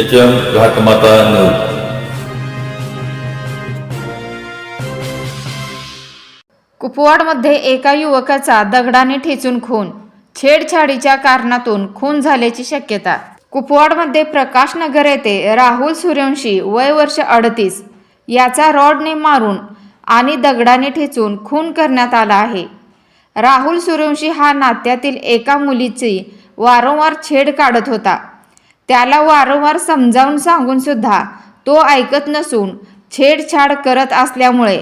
H M Ghatmatha news कुपवाडमध्ये एका युवकाचा दगडाने ठेचून खून. छेडछाडीच्या कारणातून खून झाल्याची शक्यता. कुपवाडमध्ये प्रकाश नगर येथे राहुल सूर्यवंशी वय वर्ष अडतीस याचा रॉडने मारून आणि दगडाने ठेचून खून करण्यात आला आहे. राहुल सूर्यवंशी हा नात्यातील एका मुलीची वारंवार छेड काढत होता. त्याला वारंवार समजावून सांगून सुद्धा तो ऐकत नसून छेडछाड करत असल्यामुळे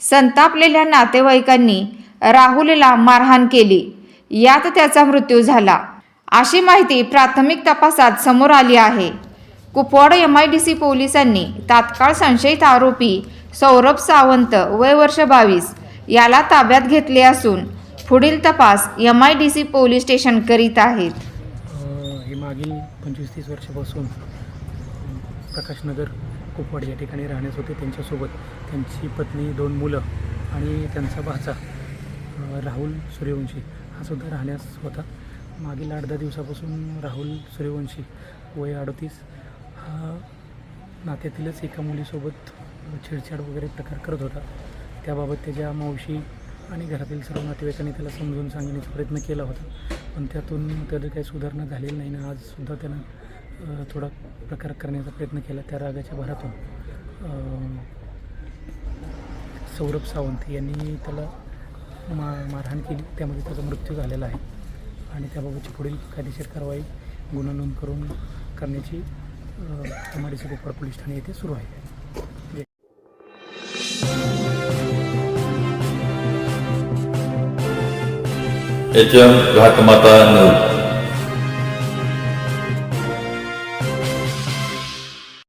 संतापलेल्या नातेवाईकांनी राहुलला मारहाण केली. यात त्याचा मृत्यू झाला. अशी माहिती प्राथमिक तपासात समोर आली आहे. Kupwad M I D C पोलिसांनी तात्काळ संशयित आरोपी सौरभ सावंत वय वर्ष बावीस याला ताब्यात घेतले असून पुढील तपास M I D C police station करीत आहेत. अ, हे मागील पंचवीस तीस वर्षापासून प्रकाशनगर कुपवाड या ठिकाणी राहण्यास होते. त्यांच्यासोबत त्यांची पत्नी दोन मुलं आणि त्यांचा भाचा राहुल सूर्यवंशी हा सुद्धा राहण्यास होता. मागील आठ दहा दिवसापासून राहुल सूर्यवंशी वय अडतीस. हा नात्यातीलच एका मुलीसोबत छेडछाड वगैरे प्रकार करत होता. त्याबाबत त्याच्या मावशी आणि घरातील सर्व नातेवाईकांनी त्याला समजून सांगण्याचा प्रयत्न केला होता. पण त्यातून त्याचं काही सुधारणा झालेली नाही ना. आजसुद्धा त्यानं थोडा प्रकार करण्याचा प्रयत्न केला त्या रागाच्या भरातून. सौरभ सावंत यांनी त्याला मा मारहाण केली. त्यामध्ये त्याचा मृत्यू झालेला आहे. आणि त्याबाबतची पुढील कायदेशीर कारवाई गुन्हा नोंद करून करण्याची तुम्हाला आय पोलीस ठाणे येथे सुरू आहे. H M Ghatmatha news